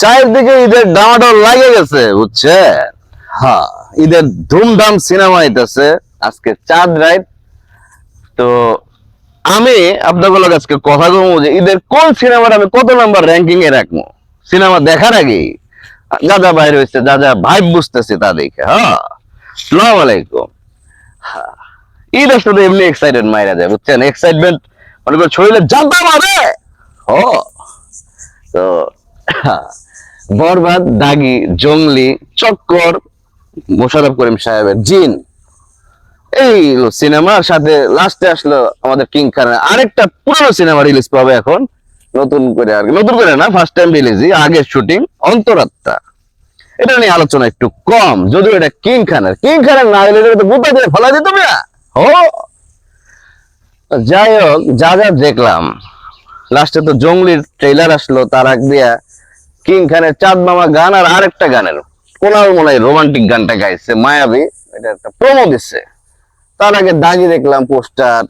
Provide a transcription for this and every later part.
চারদিকে ঈদের ডামাডোল লাগে গেছে বুঝছে হ্যাঁ ঈদের ধুমধাম সিনেমা আইতেছে আজকে চাঁদ রাইট তো আমি আপনাদের আজকে কথা বলব যে ঈদের কোন সিনেমার আমি কত নাম্বার র্যাঙ্কিং এ রাখব? সিনেমা দেখার আগে যা যা বাইরে হয়েছে যা যা ভাইব বুঝতেছি তা দেখে হ্যাঁ? সালাম আলাইকুম। হ্যাঁ, ঈদ আসলে তো এমনি এক্সাইটেড মাইরা যায় বুঝছেন? এক্সাইটমেন্ট মনে করে শরীরে জানতা মারে ও তো হ্যাঁ, বরবাদ, দাগি, জঙ্গলি, চক্কর মোশারফ করিম সাহেবের জিন। এই সিনেমার সাথে লাস্টে আসলো আমাদের কিং খানের আরেকটা পুরনো সিনেমা রিলিজ পাবে এখন। নতুন করে আর নতুন করে না ফার্স্ট টাইম রিলিজই আগের শুটিং অন্তরাত্মা। এটা নিয়ে আলোচনা একটু কম, যদিও এটা কিং খানের। কিং খানের না এটা তো গুতা দিয়ে ফেলা দিত না। ও যাই হোক, যা যা দেখলাম লাস্টে তো জঙ্গলির ট্রেলার আসলো, তার আগ দিয়া কিং খানের চাঁদ মামা গান আর আরেকটা গানের। কোনাল মনে হয় রোমান্টিক গানটা গাইছে, মায়াবী। এটা একটা প্রমো দিচ্ছে তার আগে দাগি দেখলাম পোস্টার,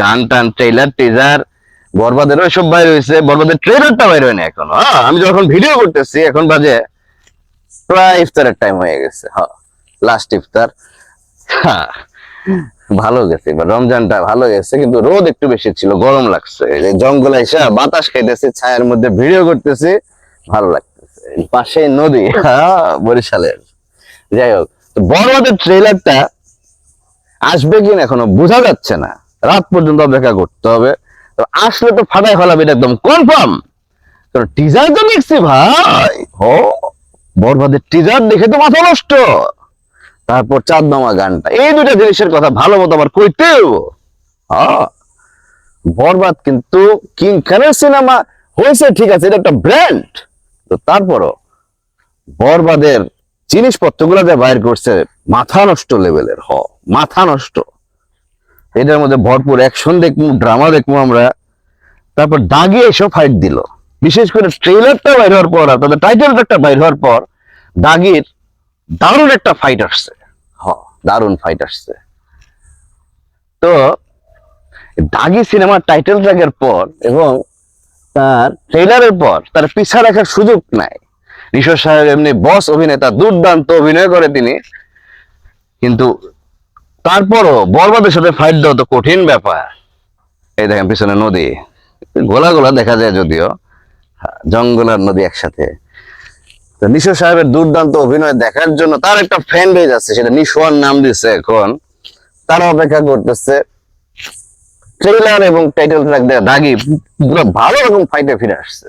গান টান ট্রেলার টিজার বরবাদের সব বাইরে হয়েছে বরবাদের ট্রেলারটা বাইরে হয়নি এখন। হ্যাঁ আমি যখন ভিডিও করতেছি, এখন বাজে প্রায় ইফতারের টাইম হয়ে গেছে। হ্যাঁ লাস্ট ইফতার। হ্যাঁ ভালো গেছে। এবার রমজানটা ভালো গেছে, কিন্তু রোদ একটু বেশি ছিল, গরম লাগছে। জঙ্গলে এসে বাতাস খাইতেছি, ছায়ার মধ্যে ভিডিও করতেছি, ভালো লাগতেছে এই পাশে নদী হ্যাঁ বরিশালের। যাই হোক, তো বড়দের ট্রেলারটা আসবে কিনা এখনও বোঝা যাচ্ছে না। রাত পর্যন্ত অপেক্ষা করতে হবে। আসলে তো ফাটাই ফেলাবে এটা একদম। কনফার্ম কারণ টিজার তো দেখছি ভাই। ও বরবাদের টিজার দেখে তো মাথা নষ্ট। তারপর চাঁদ মামা গানটা। এই দুটা জিনিসের কথা ভালো মতো আবার কইতে হইবো। হ্যাঁ বরবাদ কিন্তু কিং খানের সিনেমা হয়েছে, ঠিক আছে, এটা একটা ব্র্যান্ড তো তারপরও বরবাদের জিনিসপত্রগুলো যে বাইর করছে, মাথা নষ্ট লেভেলের হ, মাথা নষ্ট। এটার মধ্যে ভরপুর অ্যাকশন দেখব ড্রামা দেখব আমরা। তারপর দাগিয়ে এসব ফাইট দিল। বিশেষ করে ট্রেলারটা বাইর হওয়ার পর, আর তাদের টাইটেল একটা বাইর হওয়ার পর, দাগির দারুণ একটা ফাইট আসছে। হ, দারুণ ফাইট আসছে। তো দাগি সিনেমার টাইটেল ট্র্যাকের পর এবং তার ট্রেলারের পর তার পিছা রাখার সুযোগ নাই। ঋষভ সাহেব এমনি বস অভিনেতা, দুর্দান্ত অভিনয় করে তিনি। কিন্তু তারপরও বরবাদের সাথে ফাইট দেওয়া তো কঠিন ব্যাপার। এই দেখেন, পিছনে নদী। গোলা গোলা দেখা যায় যদিও। জঙ্গল আর নদী একসাথে। তো নিশো সাহেবের দুর্দান্ত অভিনয় দেখার জন্য তার একটা ফ্যান বেজ আছে, সেটা নিশোয়ার নাম দিচ্ছে এখন। তারা অপেক্ষা করতেছে। ট্রেলার এবং টাইটেল ট্র্যাক দাগি, পুরো ভালো রকম ফাইটে ফিরে আসছে।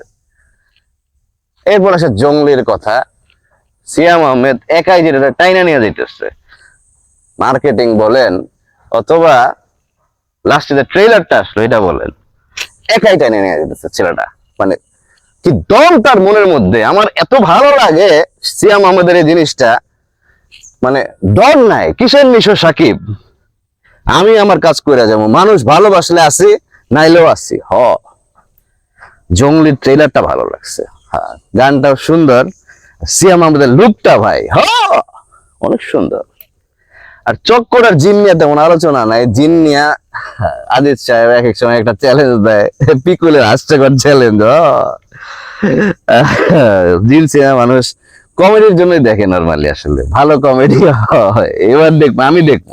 এরপর আসে জঙ্গলির কথা। সিয়াম আহমেদ একাই যেটা টাইনা নিয়ে যেতেছে। মার্কেটিং বলেন অথবা লাস্টে যে ট্রেলারটা আসলো, এটা বলেন। একাই টাইনে নিয়ে যেতেছে ছেলেটা। মানে কি দম তার মনের মধ্যে। আমার এত ভালো লাগে সিয়াম আহমেদের এই জিনিসটা। মানে ডর নাই। কিসের নিশো সাকিব? আমি আমার কাজ করে যাব। মানুষ ভালোবাসলে আসি, নাইলেও আসি। হ। জঙ্গলির ট্রেলারটা ভালো লাগছে। হ্যাঁ গানটাও সুন্দর। সিয়াম আমাদের লুকটা ভাই, হ! অনেক সুন্দর। আর চক্কর আর জিন নিয়ে তেমন আলোচনা নাই। জিন নিয়ে আদিত সাহেব এক এক সময় একটা চ্যালেঞ্জ দেয়। পিকুলের হাস্যকর চ্যালেঞ্জ জিন সিনেমা মানুষ কমেডির জন্যই দেখে নর্মালি আসলে। ভালো কমেডি হয় এবার দেখব, আমি দেখব।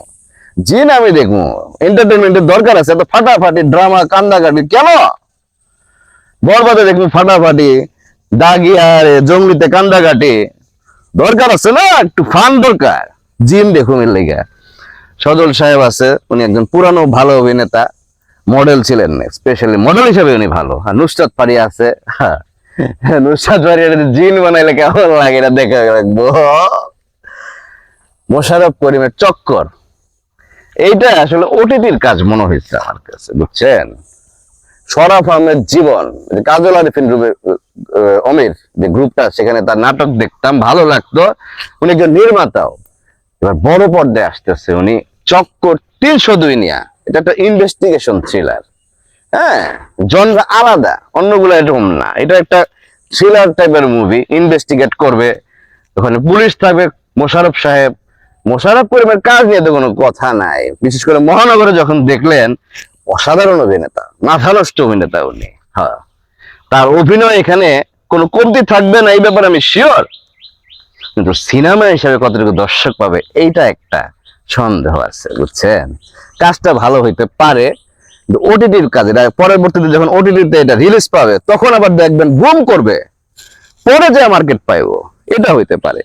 জিন আমি দেখব। এন্টারটেনমেন্টের দরকার আছে এত ফাটাফাটি ড্রামা কান্দাকাটি কেন? বরবাদে দেখব ফাটাফাটি দাগি আর জঙ্গলিতে কান্দাকাটি। দরকার আছে না? একটু ফান দরকার। জিন দেখুন এর লেগে। সজল সাহেব আছে উনি একজন পুরানো ভালো অভিনেতা মডেল ছিলেন স্পেশালি মডেল হিসেবে উনি ভালো। আর নুসরাত ফারিয়া আছে। হ্যাঁ, নুসরাত ফারিয়া যদি জিন বানাইলে কেমন লাগে এটা দেখে রাখব। মোশারফ করিমের চক্কর। এইটা আসলে ওটিটির কাজ মনে হয়েছে আমার কাছে বুঝছেন? শরাফ আহমেদ জীবন কাজল আরিফিন আহ, অমির যে গ্রুপটা সেখানে তার নাটক দেখতাম ভালো লাগতো। উনি একজন নির্মাতাও। এবার বড় পর্দায় আসতেছে উনি চক্কর তিনশো দুই নিয়া। এটা একটা ইনভেস্টিগেশন থ্রিলার হ্যাঁ জনরা আলাদা অন্যগুলো এরকম না। এটা একটা থ্রিলার টাইপের মুভি ইনভেস্টিগেট করবে। ওখানে পুলিশ থাকবে মোশারফ সাহেব মোশারফ করিমের কাজ নিয়ে তো কোনো কথা নাই। বিশেষ করে মহানগরে যখন দেখলেন, অসাধারণ অভিনেতা মাথা অভিনেতা উনি। হ্যাঁ। তার অভিনয় এখানে কোনো কমতি থাকবে না, এই ব্যাপারে আমি শিওর কিন্তু সিনেমা হিসাবে কতটুকু দর্শক পাবে, এইটা একটা সন্দেহ আছে, বুঝছেন? কাজটা ভালো হইতে পারে ওটিটির কাজে এটা পরবর্তীতে যখন ওটিটিতে এটা রিলিজ পাবে, তখন আবার দেখবেন বুম করবে। পরে যে মার্কেট পাইবো, এটা হইতে পারে।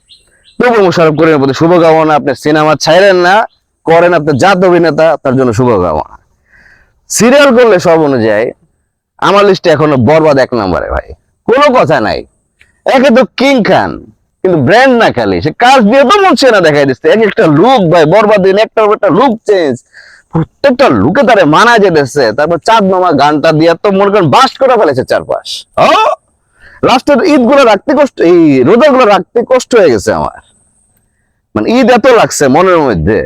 তবু মোশারফ করিমের প্রতি শুভকামনা। আপনি সিনেমা ছাইরেন না, করেন আপনার জাত অভিনেতা, তার জন্য শুভকামনা। সিরিয়াল করলে সব অনুযায়ী আমার লিস্টে এখনও বরবাদ এক নম্বরে ভাই। কোনো কথা নাই। একে তো কিং খান, কিন্তু ব্র্যান্ড না খালি। সে কাজ দিয়ে তো মরছে না দেখাই দিচ্ছে। এক একটা লুক ভাই, বরবাদ দিন, একটা একটা লুক চেঞ্জ প্রত্যেকটা লুকে তারে মানা যেতেছে তারপর চাঁদ মামা গানটা দিয়ে তো মনে করেন বাস্ট করে ফেলেছে চারপাশ। ও! লাস্টের ঈদগুলো রাখতে কষ্ট এই রোজা গুলো রাখতে কষ্ট হয়ে গেছে আমার। মানে ঈদ এত লাগছে মনের মধ্যে।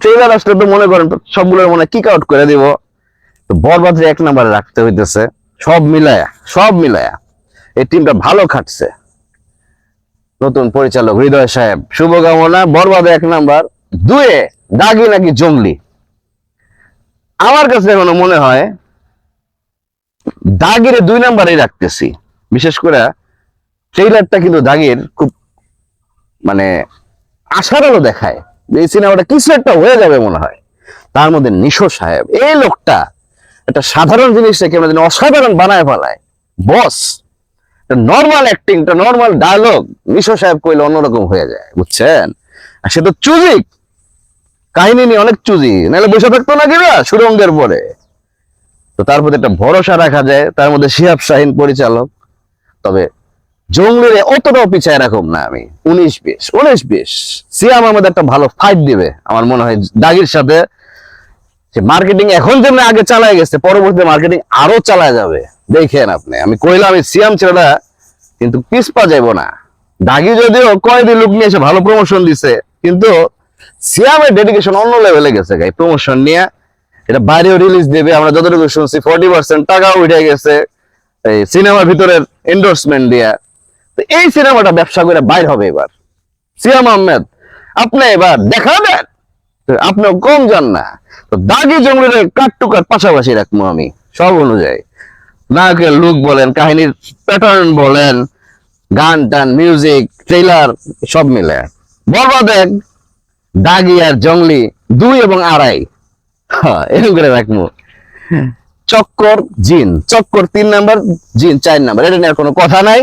ট্রেলার আসলে তো মনে করেন সবগুলোর মনে কিক আউট করে দিব। তো বরবাদ এক নাম্বারে রাখতে হইতেছে। সব মিলায়া সব মিলায়া। এই টিমটা ভালো খাটছে। নতুন পরিচালক হৃদয় সাহেব, শুভকামনা। বরবাদ এক নাম্বার দুয়ে দাগি নাকি জঙ্গলি? আমার কাছে এখনও মনে হয় দাগিরে দুই নাম্বারেই রাখতেছি। বিশেষ করে ট্রেইলারটা কিন্তু দাগির খুব মানে আশার আলো দেখায় যে এই সিনেমাটা কিছু একটা হয়ে যাবে মনে হয়। তার মধ্যে নিশো সাহেব, এই লোকটা একটা সাধারণ জিনিসটা কেমন যেন অসাধারণ বানায় ফেলায়। বস নর্মাল অ্যাক্টিং একটা নর্মাল ডায়লগ নিশো সাহেব কইলে অন্যরকম হয়ে যায়, বুঝছেন? আর সে তো চুজিক কাহিনী নিয়ে অনেক চুজি। নাহলে বসে থাকতো না কিনা সুরঙ্গের পরে। তো তার প্রতি একটা ভরসা রাখা যায়। তার মধ্যে শিহাব শাহিন পরিচালক। তবে জঙ্গলের অতটাও পিছায় রাখুম না আমি। উনিশ বিশ উনিশ বিশ। সিয়াম আমাদের একটা ভালো ফাইট দিবে, আমার মনে হয় দাগির সাথে। মার্কেটিং এখন যেমন আগে চালায় গেছে, পরবর্তীতে মার্কেটিং আরও চালায় যাবে। দেখেন আপনি, আমি কইলাম আমি সিয়াম ছেলেটা কিন্তু পিসপা যাইব না। দাগি যদিও কয়েদি লুক নিয়ে এসে ভালো প্রমোশন দিছে, কিন্তু সিয়ামের ডেডিকেশন অন্য লেভেলে গেছে গাই প্রমোশন নিয়ে। এটা বাইরেও রিলিজ দেবে, আমরা যতটুকু শুনছি ফোর্টি পার্সেন্ট টাকা উঠে গেছে এই সিনেমার ভিতরের এন্ডোর্সমেন্ট দিয়া। তো এই সিনেমাটা ব্যবসা করে বাইর হবে এবার। সিয়াম আহমেদ আপনি এবার দেখাবেন তো আপনিও কম যান না। তো দাগি জঙ্গলের কাট টু কাট পাশাপাশি রাখব আমি সব অনুযায়ী। নায়কের লুক বলেন কাহিনীর প্যাটার্ন বলেন গান টান মিউজিক ট্রেলার সব মিলে। বরবাদ এক দাগি আর জঙ্গলি দুই এবং আড়াই। হ্যাঁ এরকম করে রাখব। চক্কর জিন চক্কর তিন নাম্বার জিন চার নাম্বার এটা নিয়ে আর কোনো কথা নাই।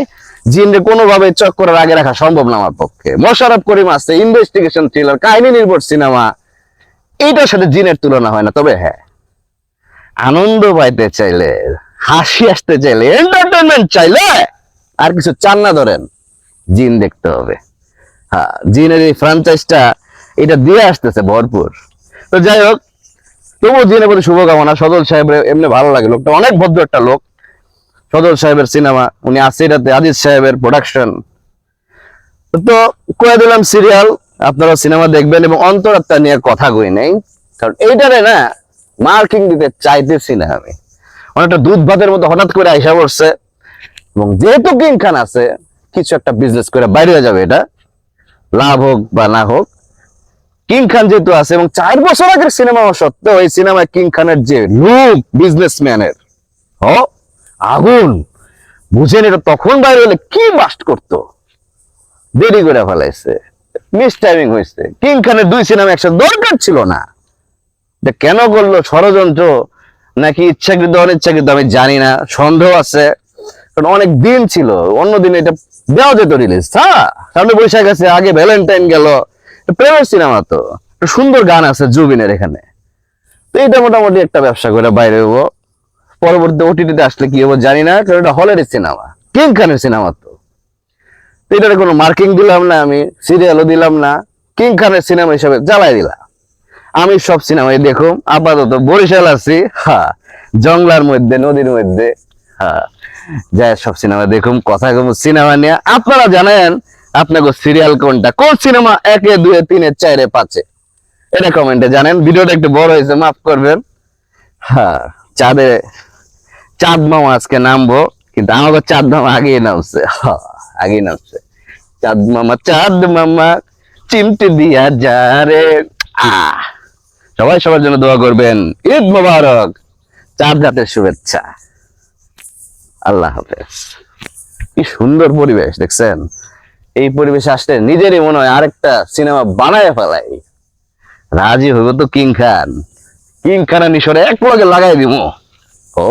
জিনরে কোনোভাবে চক্করের আগে রাখা সম্ভব না আমার পক্ষে। মোশারফ করিম আছে ইনভেস্টিগেশন থ্রিলার কাহিনী নির্ভর সিনেমা এইটার সাথে জিনের তুলনা হয় না, তবে হ্যাঁ। আনন্দ পাইতে চাইলে, হাসি আসতে চাইলে এন্টারটেনমেন্ট চাইলে আর কিছু চান না ধরেন, জিন দেখতে হবে। হ্যাঁ জিনের এই ফ্রাঞ্চাইজটা এটা দিয়ে আসতেছে ভরপুর। তো যাই হোক, তবুও জিনের প্রতি শুভকামনা। সদল সাহেবের এমনি ভালো লাগে, লোকটা অনেক ভদ্র একটা লোক। সদল সাহেবের সিনেমা উনি আছে এটাতে আজিজ সাহেবের প্রোডাকশন তো কয়ে দিলাম সিরিয়াল আপনারা সিনেমা দেখবেন এবং অন্তরাত্মা নিয়ে কথা কই নেই। কারণ এইটারে না মার্কিং দিতে চাইতেছি না আমি। অনেকটা দুধ ভাতের মতো হঠাৎ করে আইসা পড়ছে। এবং যেহেতু কিং খান আছে, কিছু একটা বিজনেস করে বাইরে যাবে এটা। লাভ হোক বা না হোক কিং খান যেহেতু আছে এবং চার বছর আগের সিনেমা সত্ত্বেও এই সিনেমায় কিং খানের যে লুক বিজনেসম্যানের হ? আগুন। বুঝেন এটা তখন বাইরে হলে কি বাস্ট করতো? দেরি করে ফেলাইছে। মিস টাইমিং হয়েছে। কিং খানের দুই সিনেমা একসাথে দরকার ছিল না। কেন করল ষড়যন্ত্র? নাকি ইচ্ছাকৃত, অনিচ্ছাকৃত আমি জানি না। সন্দেহ আছে। কারণ অনেক দিন ছিল। অন্য দিন এটা দেওয়া যেত রিলিজ হ্যাঁ সামনে বৈশাখ আছে, আগে ভ্যালেন্টাইন গেল। প্রেমের সিনেমা তো। সুন্দর গান আছে জুবিনের এখানে। তো এটা মোটামুটি একটা ব্যবসা করে বাইরে হব। পরবর্তী ওটিটিতে আসলে কি হব জানি না, কারণ এটা হলের সিনেমা কিং খানের সিনেমা তো। এটার কোনো মার্কিং দিলাম না আমি সিরিয়ালও দিলাম না কিং খানের সিনেমা হিসাবে জ্বালাই দিলাম। আমি সব সিনেমাই দেখুম, আপাতত বরিশাল আছি হ্যাঁ জঙ্গলার মধ্যে, নদীর মধ্যে হ্যাঁ যাই সব সিনেমা দেখুম, কথা কম সিনেমা নিয়ে। আপনারা জানেন, আপনাকে সিরিয়াল কোনটা, কোন সিনেমা একে, দুয়ে, তিনে, চারে, পাঁচে? এটা কমেন্টে জানেন, ভিডিওটা একটু বড় হয়েছে, মাফ করবেন। হ্যাঁ চাঁদে চাঁদ মামা আজকে নামবো, কিন্তু আমাকে চাঁদ মামা আগেই নামছে। আগেই নামছে। চাঁদ মামা চাঁদ মামা, চিমটি দিয়া যা রে সবাই সবার জন্য দোয়া করবেন। ঈদ মোবারক। চাঁদ রাতের শুভেচ্ছা। আল্লাহ হাফেজ। কি সুন্দর পরিবেশ, দেখছেন? এই পরিবেশে আসলে নিজেরই মনে হয় আরেকটা সিনেমা বানায় ফেলাই। রাজি হইব তো কিং খান। কিং খানের নিশরে এক লগে লাগাই দিব ও